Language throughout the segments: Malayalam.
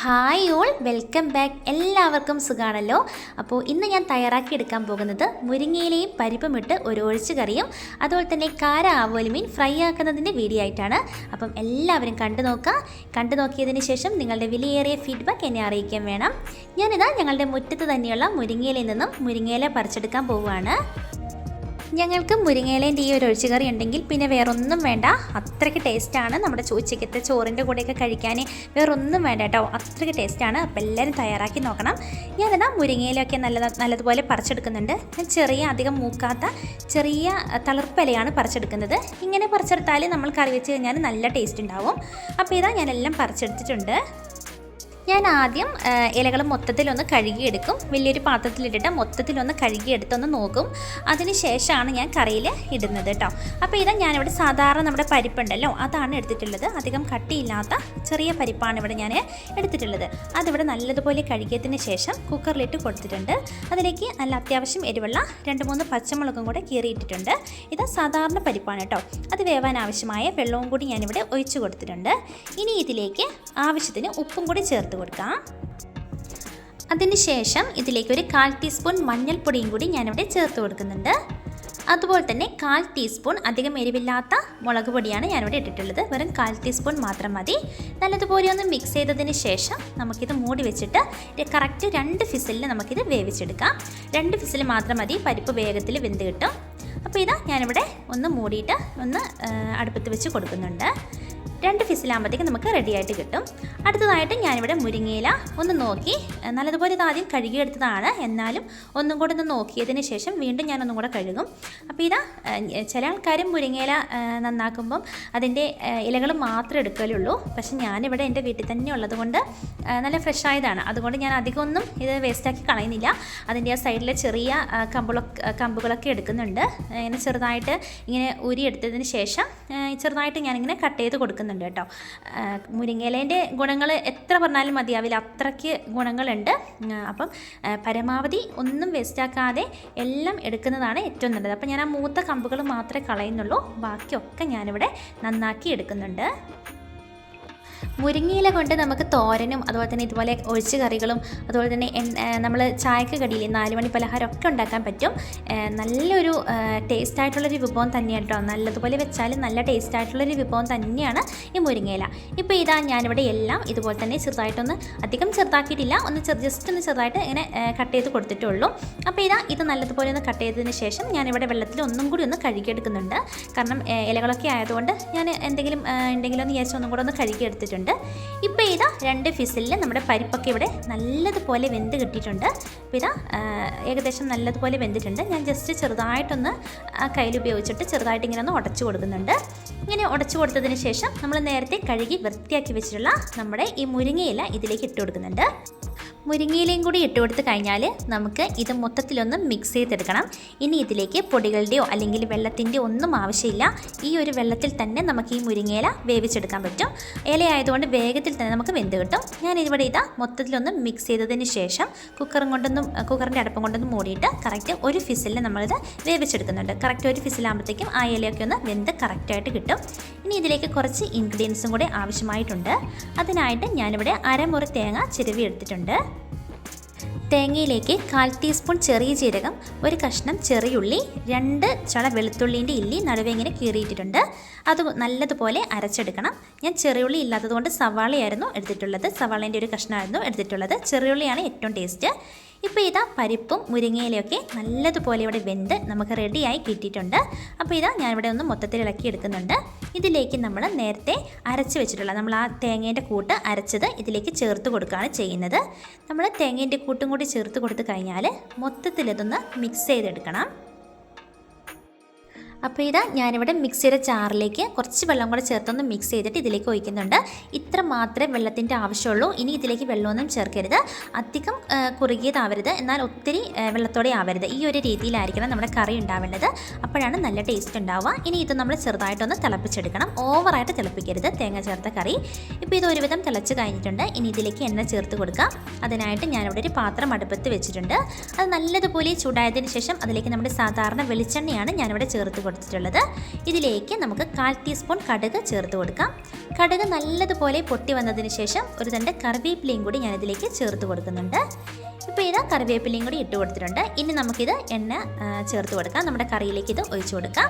ഹായ് ഓൾ വെൽക്കം ബാക്ക് എല്ലാവർക്കും സുഖാണല്ലോ. അപ്പോൾ ഇന്ന് ഞാൻ തയ്യാറാക്കി എടുക്കാൻ പോകുന്നത് മുരിങ്ങയിലയും പരിപ്പും ഇട്ട് ഒരു ഒഴിച്ചു കറിയും അതുപോലെ തന്നെ കാര ആവോലി മീൻ ഫ്രൈ ആക്കുന്നതിന്റെ വീഡിയോ ആയിട്ടാണ്. അപ്പം എല്ലാവരും കണ്ടു നോക്കാം കണ്ടു നോക്കിയതിന് ശേഷം നിങ്ങളുടെ വിലയേറിയ ഫീഡ്ബാക്ക് എന്നെ അറിയിക്കാൻ വേണം. ഞാനിതാ ഞങ്ങളുടെ മുറ്റത്ത് തന്നെയുള്ള മുരിങ്ങയിലയിൽ നിന്നും മുരിങ്ങയില പറിച്ചെടുക്കാൻ പോവുകയാണ്. ഞങ്ങൾക്ക് മുരിങ്ങയിലേന്റെ ഈ ഒരു ഒഴിച്ചുകറി ഉണ്ടെങ്കിൽ പിന്നെ വേറൊന്നും വേണ്ട. അത്രയ്ക്ക് ടേസ്റ്റാണ് നമ്മുടെ ഉച്ചയ്ക്കത്തെ ചോറിന്റെ കൂടെയൊക്കെ കഴിക്കാൻ. വേറൊന്നും വേണ്ട കേട്ടോ. അത്രയ്ക്ക് ടേസ്റ്റാണ്. അപ്പോൾ എല്ലാവരും തയ്യാറാക്കി നോക്കണം. ഞാനിതാ മുരിങ്ങയിലൊക്കെ നല്ല നല്ലതുപോലെ പറിച്ചെടുക്കുന്നുണ്ട്. ഞാൻ ചെറിയ അധികം മൂക്കാത്ത ചെറിയ തളിർപ്പലയാണ് പറിച്ചെടുക്കുന്നത്. ഇങ്ങനെ പറിച്ചെടുത്താൽ നമ്മൾ കറി വെച്ച് കഴിഞ്ഞാൽ നല്ല ടേസ്റ്റ് ഉണ്ടാവും. അപ്പോൾ ഇതാ ഞാനെല്ലാം പറിച്ചെടുത്തിട്ടുണ്ട്. ഞാൻ ആദ്യം ഇലകൾ മൊത്തത്തിലൊന്ന് കഴുകിയെടുക്കും. വലിയൊരു പാത്രത്തിലിട്ടിട്ട് മൊത്തത്തിലൊന്ന് കഴുകിയെടുത്തൊന്ന് നോക്കും. അതിന് ശേഷമാണ് ഞാൻ കറിയിൽ ഇടുന്നത് കേട്ടോ അപ്പോൾ ഇതാ ഞാനിവിടെ സാധാരണ നമ്മുടെ പരിപ്പുണ്ടല്ലോ അതാണ് എടുത്തിട്ടുള്ളത്. അധികം കട്ടിയില്ലാത്ത ചെറിയ പരിപ്പാണ് ഇവിടെ ഞാൻ എടുത്തിട്ടുള്ളത്. അതിവിടെ നല്ലതുപോലെ കഴുകിയതിന് ശേഷം കുക്കറിലിട്ട് കൊടുത്തിട്ടുണ്ട്. അതിലേക്ക് നല്ല അത്യാവശ്യം എരിവുള്ള രണ്ട് മൂന്ന് പച്ചമുളകും കൂടെ കീറിയിട്ടിട്ടുണ്ട്. ഇത് സാധാരണ പരിപ്പാണ് കേട്ടോ അത് വേവാൻ ആവശ്യമായ വെള്ളവും കൂടി ഞാനിവിടെ ഒഴിച്ചു കൊടുത്തിട്ടുണ്ട്. ഇനി ഇതിലേക്ക് ആവശ്യത്തിന് ഉപ്പും കൂടി ചേർത്ത് കൊടുക്കാം. അതിനുശേഷം ഇതിലേക്ക് ഒരു കാൽ ടീസ്പൂൺ മഞ്ഞൾപ്പൊടിയും കൂടി ഞാനിവിടെ ചേർത്ത് കൊടുക്കുന്നുണ്ട്. അതുപോലെ തന്നെ കാൽ ടീസ്പൂൺ അധികം എരിവില്ലാത്ത മുളക് പൊടിയാണ് ഞാനിവിടെ ഇട്ടിട്ടുള്ളത്. വെറും കാൽ ടീസ്പൂൺ മാത്രം മതി. നല്ലതുപോലെ ഒന്ന് മിക്സ് ചെയ്തതിന് ശേഷം നമുക്കിത് മൂടി വെച്ചിട്ട് കറക്റ്റ് രണ്ട് ഫിസിലിൽ നമുക്കിത് വേവിച്ചെടുക്കാം. രണ്ട് ഫിസിൽ മാത്രം മതി. പരിപ്പ് വേഗത്തിൽ വെന്ത് കിട്ടും. അപ്പോൾ ഇതാ ഞാനിവിടെ ഒന്ന് മൂടിയിട്ട് ഒന്ന് അടുപ്പത്ത് വെച്ച് കൊടുക്കുന്നുണ്ട്. രണ്ട് ഫിസിലാകുമ്പോഴത്തേക്ക് നമുക്ക് റെഡി ആയിട്ട് കിട്ടും. അടുത്തതായിട്ട് ഞാനിവിടെ മുരിങ്ങയില ഒന്ന് നോക്കി. നല്ലതുപോലെ ഇത് ആദ്യം കഴുകിയെടുത്തതാണ്. എന്നാലും ഒന്നും കൂടെ ഒന്ന് നോക്കിയതിന് ശേഷം വീണ്ടും ഞാനൊന്നും കൂടെ കഴുകും. അപ്പോൾ ഇതാ ചില ആൾക്കാരും മുരിങ്ങയില നന്നാക്കുമ്പം അതിന്റെ ഇലകൾ മാത്രമേ എടുക്കലുള്ളൂ. പക്ഷെ ഞാനിവിടെ എന്റെ വീട്ടിൽ തന്നെ ഉള്ളതുകൊണ്ട് നല്ല ഫ്രഷ് ആയതാണ്. അതുകൊണ്ട് ഞാൻ അധികമൊന്നും ഇത് വേസ്റ്റാക്കി കളയുന്നില്ല. അതിന്റെ ആ സൈഡിലെ ചെറിയ കമ്പുകളൊക്കെ കമ്പുകളൊക്കെ എടുക്കുന്നുണ്ട്. ഇങ്ങനെ ചെറുതായിട്ട് ഇങ്ങനെ ഉരി എടുത്തതിന് ശേഷം ചെറുതായിട്ട് ഞാനിങ്ങനെ കട്ട് ചെയ്ത് കൊടുക്കുന്നുണ്ട് കേട്ടോ. മുരിങ്ങയിലേന്റെ ഗുണങ്ങൾ എത്ര പറഞ്ഞാലും മതിയാവില്ല അത്രയ്ക്ക് ഗുണങ്ങളുണ്ട്. അപ്പം പരമാവധി ഒന്നും വേസ്റ്റാക്കാതെ എല്ലാം എടുക്കുന്നതാണ് ഏറ്റവും നല്ലത്. അപ്പം ഞാൻ ആ മൂത്ത കമ്പുകൾ മാത്രമേ കളയുന്നുള്ളൂ. ബാക്കിയൊക്കെ ഞാനിവിടെ നന്നാക്കി എടുക്കുന്നുണ്ട്. മുരിങ്ങയില കൊണ്ട് നമുക്ക് തോരനും അതുപോലെ തന്നെ ഇതുപോലെ ഒഴിച്ച് കറികളും അതുപോലെ തന്നെ നമ്മൾ ചായക്ക് കടിയിൽ നാലുമണി പലഹാരം ഒക്കെ ഉണ്ടാക്കാൻ പറ്റും. നല്ലൊരു ടേസ്റ്റ് ആയിട്ടുള്ളൊരു വിഭവം തന്നെയാണ് കേട്ടോ നല്ലതുപോലെ വെച്ചാൽ നല്ല ടേസ്റ്റ് ആയിട്ടുള്ളൊരു വിഭവം തന്നെയാണ് ഈ മുരിങ്ങയില. ഇപ്പോൾ ഇതാ ഞാനിവിടെ എല്ലാം ഇതുപോലെ തന്നെ ചെറുതായിട്ടൊന്ന് അധികം ചെറുതാക്കിയിട്ടില്ല. ഒന്ന് ജസ്റ്റ് ഒന്ന് ചെറുതായിട്ട് ഇങ്ങനെ കട്ട് ചെയ്ത് കൊടുത്തിട്ടുള്ളൂ. അപ്പോൾ ഇതാ ഇത് നല്ലതുപോലെ ഒന്ന് കട്ട് ചെയ്തതിന് ശേഷം ഞാനിവിടെ വെള്ളത്തിൽ ഒന്നും കൂടി ഒന്ന് കഴുകിയെടുക്കുന്നുണ്ട്. കാരണം ഇലകളൊക്കെ ആയതുകൊണ്ട് ഞാൻ എന്തെങ്കിലും ഉണ്ടെങ്കിലും ഒന്ന് ഒന്നും കൂടെ ഒന്ന് കഴുകിയെടുത്തിട്ടുണ്ട് ഇപ്പോൾ ഇതാ രണ്ട് ഫിസിലിൽ നമ്മുടെ പരിപ്പൊക്കെ ഇവിടെ നല്ലതുപോലെ വെന്ത് കിട്ടിയിട്ടുണ്ട്. അപ്പോൾ ഇതാ ഏകദേശം നല്ലതുപോലെ വെന്തിട്ടുണ്ട്. ഞാൻ ജസ്റ്റ് ചെറുതായിട്ടൊന്ന് കയ്യിൽ ഉപയോഗിച്ചിട്ട് ചെറുതായിട്ട് ഇങ്ങനെ ഒന്ന് ഉടച്ചു കൊടുക്കുന്നുണ്ട്. ഇങ്ങനെ ഉടച്ചു കൊടുത്തതിന് ശേഷം നമ്മൾ നേരത്തെ കഴുകി വൃത്തിയാക്കി വെച്ചിട്ടുള്ള നമ്മുടെ ഈ മുരിങ്ങയില ഇതിലേക്ക് ഇട്ട് കൊടുക്കുന്നുണ്ട്. മുരിങ്ങയിലയും കൂടി ഇട്ട് കൊടുത്ത് കഴിഞ്ഞാൽ നമുക്ക് ഇത് മൊത്തത്തിലൊന്ന് മിക്സ് ചെയ്തെടുക്കണം. ഇനി ഇതിലേക്ക് പൊടികളുടെയോ അല്ലെങ്കിൽ വെള്ളത്തിന്റെയോ ഒന്നും ആവശ്യമില്ല. ഈ ഒരു വെള്ളത്തിൽ തന്നെ നമുക്ക് ഈ മുരിങ്ങയില വേവിച്ചെടുക്കാൻ പറ്റും. ഇലയായതുകൊണ്ട് വേഗത്തിൽ തന്നെ നമുക്ക് വെന്ത് കിട്ടും. ഞാൻ ഇവിടെ ഇതാ മൊത്തത്തിലൊന്ന് മിക്സ് ചെയ്തതിന് ശേഷം കുക്കറും കൊണ്ടൊന്നും കുക്കറിന്റെ അടുപ്പം കൊണ്ടൊന്നും മൂടിയിട്ട് കറക്റ്റ് ഒരു ഫിസിലിൽ നമ്മളിത് വേവിച്ചെടുക്കുന്നുണ്ട്. കറക്റ്റ് ഒരു ഫിസിലാകുമ്പോഴത്തേക്കും ആ ഇലയൊക്കെ ഒന്ന് വെന്ത് കറക്റ്റായിട്ട് കിട്ടും. ഇനി ഇതിലേക്ക് കുറച്ച് ഇൻഗ്രീഡിയൻസും കൂടെ ആവശ്യമായിട്ടുണ്ട്. അതിനായിട്ട് ഞാനിവിടെ അരമുറി തേങ്ങ ചിരവി എടുത്തിട്ടുണ്ട്. തേങ്ങയിലേക്ക് കാൽ ടീസ്പൂൺ ചെറിയ ജീരകം ഒരു കഷ്ണം ചെറിയുള്ളി രണ്ട് ചള വെളുത്തുള്ളീന്റെ ഇല്ലി നടുവേ ഇങ്ങനെ കീറിയിട്ടിട്ടുണ്ട്. അത് നല്ലതുപോലെ അരച്ചെടുക്കണം. ഞാൻ ചെറിയുള്ളി ഇല്ലാത്തതുകൊണ്ട് സവാളയായിരുന്നു എടുത്തിട്ടുള്ളത്. സവാളേന്റെ ഒരു കഷ്ണമായിരുന്നു എടുത്തിട്ടുള്ളത്. ചെറിയുള്ളിയാണ് ഏറ്റവും ടേസ്റ്റ്. ഇപ്പോൾ ഇതാ പരിപ്പും മുരിങ്ങയിലൊക്കെ നല്ലതുപോലെ ഇവിടെ വെന്ത് നമുക്ക് റെഡിയായി കിട്ടിയിട്ടുണ്ട്. അപ്പോൾ ഇതാ ഞാനിവിടെ ഒന്ന് മൊത്തത്തിൽ ഇളക്കി എടുക്കുന്നുണ്ട് ഇതിലേക്ക് നമ്മൾ നേരത്തെ അരച്ച് വെച്ചിട്ടുള്ള നമ്മൾ ആ തേങ്ങേന്റെ കൂട്ട് അരച്ചത് ഇതിലേക്ക് ചേർത്ത് കൊടുക്കുകയാണ് ചെയ്യുന്നത്. നമ്മൾ തേങ്ങേന്റെ കൂട്ടും കൂടി ചേർത്ത് കൊടുത്തു കഴിഞ്ഞാൽ മൊത്തത്തിൽ ഇതൊന്ന് മിക്സ് ചെയ്തെടുക്കണം. അപ്പോൾ ഇതാ ഞാനിവിടെ മിക്സിയുടെ ചാറിലേക്ക് കുറച്ച് വെള്ളം കൂടെ ചേർത്തൊന്ന് മിക്സ് ചെയ്തിട്ട് ഇതിലേക്ക് ഒഴിക്കുന്നുണ്ട്. ഇത്ര മാത്രമേ വെള്ളത്തിന്റെ ആവശ്യമുള്ളൂ. ഇനി ഇതിലേക്ക് വെള്ളമൊന്നും ചേർക്കരുത്. അധികം കുറുകിയതാവരുത്. എന്നാൽ ഒത്തിരി വെള്ളത്തോടെ ആവരുത്. ഈ ഒരു രീതിയിലായിരിക്കണം നമ്മുടെ കറി ഉണ്ടാവേണ്ടത്. അപ്പോഴാണ് നല്ല ടേസ്റ്റ് ഉണ്ടാവുക. ഇനി ഇത് നമ്മൾ ചെറുതായിട്ടൊന്ന് തിളപ്പിച്ചെടുക്കണം. ഓവറായിട്ട് തിളപ്പിക്കരുത് തേങ്ങ ചേർത്ത കറി. ഇപ്പോൾ ഇത് ഒരുവിധം തിളച്ച് കഴിഞ്ഞിട്ടുണ്ട്. ഇനി ഇതിലേക്ക് എണ്ണ ചേർത്ത് കൊടുക്കാം അതിനായിട്ട് ഞാനിവിടെ ഒരു പാത്രം അടുപ്പത്ത് വെച്ചിട്ടുണ്ട്. അത് നല്ലതുപോലെ ചൂടായതിന് ശേഷം അതിലേക്ക് നമ്മുടെ സാധാരണ വെളിച്ചെണ്ണയാണ് ഞാനിവിടെ ചേർത്ത് കൊടുത്തിട്ടുള്ളത്. ഇതിലേക്ക് നമുക്ക് കാൽ ടീസ്പൂൺ കടുക് ചേർത്ത് കൊടുക്കാം. കടുക് നല്ലതുപോലെ പൊട്ടി വന്നതിന് ശേഷം ഒരു തണ്ട് കറിവേപ്പിലയും കൂടി ഞാൻ ഇതിലേക്ക് ചേർത്ത് കൊടുക്കുന്നുണ്ട്. ഇപ്പോൾ ഇത് കറിവേപ്പിലയും കൂടി ഇട്ട് കൊടുത്തിട്ടുണ്ട്. ഇനി നമുക്കിത് എണ്ണ ചേർത്ത് കൊടുക്കാം. നമ്മുടെ കറിയിലേക്ക് ഇത് ഒഴിച്ചു കൊടുക്കാം.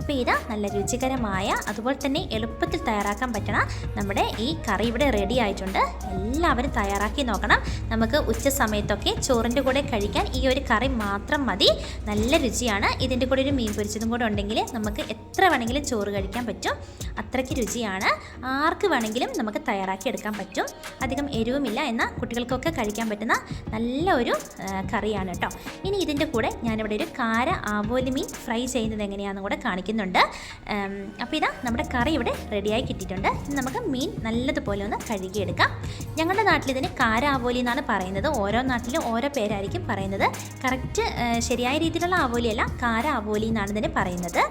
ഇപ്പോൾ ഇത് നല്ല രുചികരമായ അതുപോലെ തന്നെ എളുപ്പത്തിൽ തയ്യാറാക്കാൻ പറ്റണ നമ്മുടെ ഈ കറി ഇവിടെ റെഡി ആയിട്ടുണ്ട്. എല്ലാവരും തയ്യാറാക്കി നോക്കണം. നമുക്ക് ഉച്ച സമയത്തൊക്കെ ചോറിന്റെ കൂടെ കഴിക്കാൻ ഈ ഒരു കറി മാത്രം മതി. നല്ല രുചിയാണ്. ഇതിന്റെ കൂടെ ഒരു മീൻ പൊരിച്ചതും കൂടെ ഉണ്ടെങ്കിൽ നമുക്ക് എത്ര വേണമെങ്കിലും ചോറ് കഴിക്കാൻ പറ്റും. അത്രയ്ക്ക് രുചിയാണ്. ആർക്ക് വേണമെങ്കിലും നമുക്ക് തയ്യാറാക്കി എടുക്കാൻ പറ്റും. അധികം എരിവുമില്ല. എന്നാൽ കുട്ടികൾക്കൊക്കെ കഴിക്കാൻ പറ്റുന്ന നല്ല ഒരു കറിയാണ് കേട്ടോ ഇനി ഇതിന്റെ കൂടെ ഞാനിവിടെ ഒരു കാര ആവോലി മീൻ ഫ്രൈ ചെയ്യുന്നത് എങ്ങനെയാണെന്ന് കൂടെ കാണിക്കുന്നുണ്ട്. അപ്പോൾ ഇതാ നമ്മുടെ കറി ഇവിടെ റെഡിയായി കിട്ടിയിട്ടുണ്ട്. ഇനി നമുക്ക് മീൻ നല്ലതുപോലെ ഒന്ന് കഴുകിയെടുക്കാം. ഞങ്ങളുടെ നാട്ടിൽ ഇതിന് കാര ആവോലി എന്നാണ് പറയുന്നത്. ഓരോ നാട്ടിലും ഓരോ പേരായിരിക്കും പറയുന്നത്. കറക്റ്റ് ശരിയായ രീതിയിലുള്ള ആവോലിയല്ല കാര ആവോലി എന്നാണ് ഇതിന് പറയുന്നത്.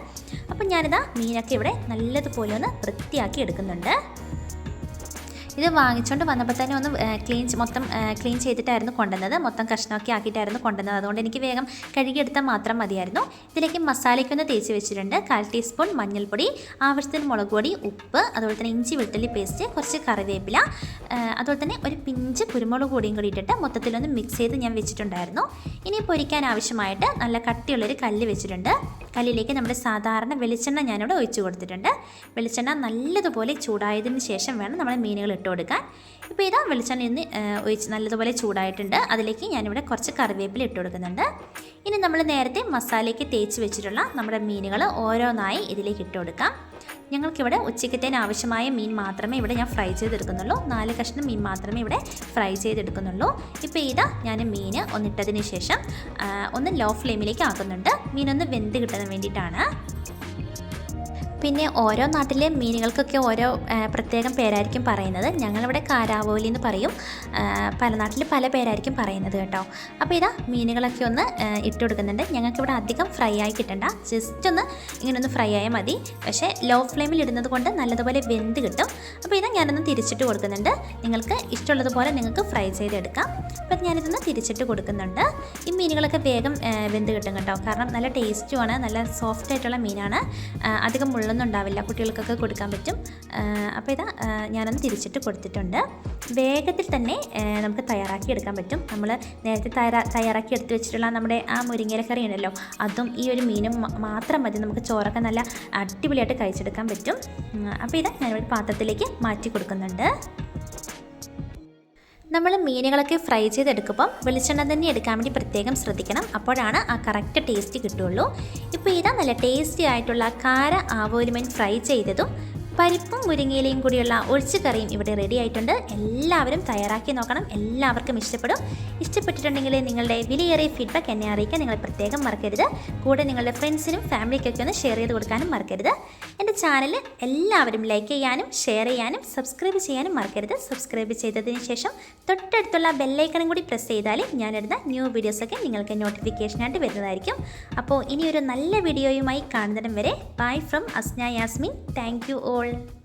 അപ്പം ഞാനിതാ മീനൊക്കെ ഇവിടെ നല്ലതുപോലെ ഒന്ന് വൃത്തിയാക്കി എടുക്കുന്നുണ്ട്. ഇത് വാങ്ങിച്ചുകൊണ്ട് വന്നപ്പോൾ തന്നെ ഒന്ന് ക്ലീൻ മൊത്തം ക്ലീൻ ചെയ്തിട്ടായിരുന്നു കൊണ്ടുവന്നത്. മൊത്തം കഷ്ണമൊക്കെ ആക്കിയിട്ടായിരുന്നു കൊണ്ടുവന്നത്. അതുകൊണ്ട് എനിക്ക് വേഗം കഴുകിയെടുത്താൽ മാത്രം മതിയായിരുന്നു. ഇതിലേക്ക് മസാലയ്ക്കൊന്ന് തേച്ച് വെച്ചിട്ടുണ്ട്. കാൽ ടീസ്പൂൺ മഞ്ഞൾപ്പൊടി ആവശ്യത്തിന് മുളക് പൊടി ഉപ്പ് അതുപോലെ തന്നെ ഇഞ്ചി വെളുത്തുള്ളി പേസ്റ്റ് കുറച്ച് കറിവേപ്പില അതുപോലെ തന്നെ ഒരു പിഞ്ച് കുരുമുളക് പൊടിയും കൂടി ഇട്ടിട്ട് മൊത്തത്തിലൊന്ന് മിക്സ് ചെയ്ത് ഞാൻ വെച്ചിട്ടുണ്ടായിരുന്നു. ഇനി പൊരിക്കാൻ ആവശ്യമായിട്ട് നല്ല കട്ടിയുള്ളൊരു കല്ല് വെച്ചിട്ടുണ്ട്. കല്ലിലേക്ക് നമ്മൾ സാധാരണ വെളിച്ചെണ്ണ ഞാനിവിടെ ഒഴിച്ചു കൊടുത്തിട്ടുണ്ട്. വെളിച്ചെണ്ണ നല്ലതുപോലെ ചൂടായതിന് ശേഷം വേണം നമ്മൾ മീനുകൾ ഇട്ട് കൊടുക്കാൻ. ഇപ്പോൾ ഇതാ വെളിച്ചെണ്ണ ഇന്ന് ഒഴിച്ച് നല്ലതുപോലെ ചൂടായിട്ടുണ്ട്. അതിലേക്ക് ഞാനിവിടെ കുറച്ച് കറിവേപ്പില ഇട്ട് കൊടുക്കുന്നുണ്ട്. ഇനി നമ്മൾ നേരത്തെ മസാലയ്ക്ക് തേച്ച് വെച്ചിട്ടുള്ള നമ്മുടെ മീനുകൾ ഓരോന്നായി ഇതിലേക്ക് ഇട്ട് കൊടുക്കാം. ഞങ്ങൾക്കിവിടെ ഉച്ചക്കത്തേന് ആവശ്യമായ മീൻ മാത്രമേ ഇവിടെ ഞാൻ ഫ്രൈ ചെയ്തെടുക്കുന്നുള്ളൂ. നാല് കഷ്ണം മീൻ മാത്രമേ ഇവിടെ ഫ്രൈ ചെയ്തെടുക്കുന്നുള്ളൂ. ഇപ്പോൾ ഇതാ ഞാൻ മീൻ ഒന്നിട്ടതിന് ശേഷം ഒന്ന് ലോ ഫ്ലെയിമിലേക്ക് ആക്കുന്നുണ്ട്. മീനൊന്ന് വെന്ത് കിട്ടാൻ വേണ്ടിയിട്ടാണ്. പിന്നെ ഓരോ നാട്ടിലെ മീനുകൾക്കൊക്കെ ഓരോ പ്രത്യേകം പേരായിരിക്കും പറയുന്നത്. ഞങ്ങളിവിടെ കാരാവോലി എന്ന് പറയും. പല നാട്ടിൽ പല പേരായിരിക്കും പറയുന്നത് കേട്ടോ. അപ്പോൾ ഇതാ മീനുകളൊക്കെ ഒന്ന് ഇട്ട് കൊടുക്കുന്നുണ്ട്. ഞങ്ങൾക്കിവിടെ അധികം ഫ്രൈ ആയി കിട്ടണ്ട. ജസ്റ്റ് ഒന്ന് ഇങ്ങനെ ഒന്ന് ഫ്രൈ ആയാൽ മതി. പക്ഷേ ലോ ഫ്ലെയിമിൽ ഇടുന്നത് കൊണ്ട് നല്ലതുപോലെ വെന്ത് കിട്ടും. അപ്പോൾ ഇതാ ഞാനൊന്ന് തിരിച്ചിട്ട് കൊടുക്കുന്നുണ്ട്. നിങ്ങൾക്ക് ഇഷ്ടമുള്ളതുപോലെ നിങ്ങൾക്ക് ഫ്രൈ ചെയ്തെടുക്കാം. അപ്പോൾ ഞാനിതൊന്ന് തിരിച്ചിട്ട് കൊടുക്കുന്നുണ്ട്. ഈ മീനുകളൊക്കെ വേഗം വെന്ത് കിട്ടും കേട്ടോ. കാരണം നല്ല ടേസ്റ്റുമാണ്. നല്ല സോഫ്റ്റ് ആയിട്ടുള്ള മീനാണ് അധികം മുള്ളൊന്നും ഉണ്ടാവില്ല. കുട്ടികൾക്കൊക്കെ കൊടുക്കാൻ പറ്റും. അപ്പോൾ ഇതാ ഞാനൊന്ന് തിരിച്ചിട്ട് കൊടുത്തിട്ടുണ്ട്. വേഗത്തിൽ തന്നെ നമുക്ക് തയ്യാറാക്കി എടുക്കാൻ പറ്റും. നമ്മൾ നേരത്തെ തയ്യാറാ തയ്യാറാക്കി എടുത്ത് വെച്ചിട്ടുള്ള നമ്മുടെ ആ മുരിങ്ങയില കറി ഉണ്ടല്ലോ അതും ഈ ഒരു മീനും മാത്രം മതി. നമുക്ക് ചോറൊക്കെ നല്ല അടിപൊളിയായിട്ട് കഴിച്ചെടുക്കാൻ പറ്റും. അപ്പോൾ ഇത് ഞാനൊരു പാത്രത്തിലേക്ക് മാറ്റി കൊടുക്കുന്നുണ്ട്. നമ്മൾ മീനുകളൊക്കെ ഫ്രൈ ചെയ്തെടുക്കുമ്പം വെളിച്ചെണ്ണ തന്നെ എടുക്കാൻ വേണ്ടി പ്രത്യേകം ശ്രദ്ധിക്കണം. അപ്പോഴാണ് ആ കറക്റ്റ് ടേസ്റ്റ് കിട്ടുള്ളൂ. ഇപ്പോൾ ഇതാ നല്ല ടേസ്റ്റി ആയിട്ടുള്ള കാര ആവോലിമൻ ഫ്രൈ ചെയ്തതും പരിപ്പും മുരിങ്ങയിലയും കൂടിയുള്ള ഒഴിച്ചുകറിയും ഇവിടെ റെഡി ആയിട്ടുണ്ട്. എല്ലാവരും തയ്യാറാക്കി നോക്കണം. എല്ലാവർക്കും ഇഷ്ടപ്പെടും. ഇഷ്ടപ്പെട്ടിട്ടുണ്ടെങ്കിൽ നിങ്ങളുടെ വിലയേറിയ ഫീഡ്ബാക്ക് എന്നെ അറിയിക്കാൻ നിങ്ങൾ പ്രത്യേകം മറക്കരുത്. കൂടെ നിങ്ങളുടെ ഫ്രണ്ട്സിനും ഫാമിലിക്കൊക്കെ ഒന്ന് ഷെയർ ചെയ്ത് കൊടുക്കാനും മറക്കരുത്. എന്റെ ചാനൽ എല്ലാവരും ലൈക്ക് ചെയ്യാനും ഷെയർ ചെയ്യാനും സബ്സ്ക്രൈബ് ചെയ്യാനും മറക്കരുത്. സബ്സ്ക്രൈബ് ചെയ്തതിന് ശേഷം തൊട്ടടുത്തുള്ള ബെല്ലൈക്കണും കൂടി പ്രസ് ചെയ്താൽ ഞാനിടുന്ന ന്യൂ വീഡിയോസൊക്കെ നിങ്ങൾക്ക് നോട്ടിഫിക്കേഷനായിട്ട് വരുന്നതായിരിക്കും. അപ്പോൾ ഇനിയൊരു നല്ല വീഡിയോയുമായി കാണുന്നിടം വരെ bye from Asna Yasmin. Thank you all Bye.